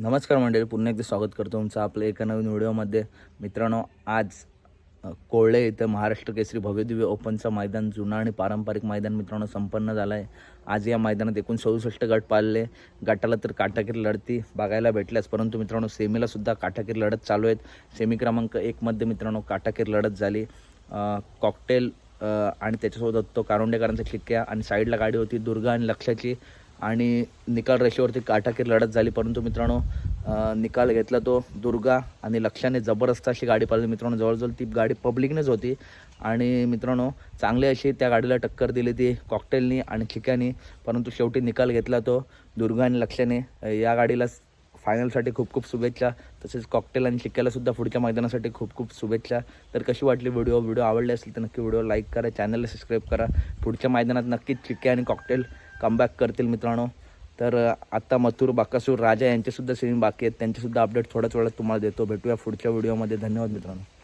नमस्कार मंडळी पुन्हा एकदा स्वागत करतो तुमचं आपल्या एका नवीन व्हिडिओमध्ये. मित्रांनो आज कोळळे इथं महाराष्ट्र केसरी भव्यदिव्य ओपनचं मैदान जुनं आणि पारंपरिक मैदान मित्रांनो संपन्न झालं आहे आज या मैदानात एकूण चौसष्ट गट पाळले. गटाला तर काटाकीर लढती बघायला भेटल्यास परंतु मित्रांनो सेमीलासुद्धा काटाकीर लढत चालू आहेत. सेमी क्रमांक एकमध्ये मित्रांनो काटाकीर लढत झाली. कॉकटेल आणि त्याच्यासोबत तो कारोंडेकरांचा खिक्क्या आणि साईडला गाडी होती दुर्गा आणि लक्षाची. आणि निकाल रेषेवरती काटाकीर लढत झाली. परंतु मित्रांनो निकाल घेतला तो दुर्गा आणि लक्षाने जबरदस्त अशी गाडी पाहिली मित्रांनो जवळजवळ ती गाडी पब्लिकनेच होती. आणि मित्रांनो चांगली अशी त्या गाडीला टक्कर दिली ती कॉकटेलनी आणि चिक्यानी परंतु शेवटी निकाल घेतला तो दुर्गा आणि लक्षाने. या गाडीला फायनलसाठी खूप खूप शुभेच्छा. तसेच कॉकटेल आणि शिक्क्यालासुद्धा पुढच्या मैदानासाठी खूप खूप शुभेच्छा. तर कशी वाटली व्हिडिओ? व्हिडिओ आवडले असेल तर नक्की व्हिडिओ लाईक करा चॅनलला सबस्क्राईब करा. पुढच्या मैदानात नक्कीच चिक्के आणि कॉकटेल कमबॅक करतील मित्रांनो. तर आत्ता मथुर बाकासूर राजा यांचेसुद्धा सेमी बाकी आहेत. त्यांचेसुद्धा अपडेट थोड्याच वेळात तुम्हाला देतो. भेटूया पुढच्या व्हिडिओमध्ये धन्यवाद मित्रांनो.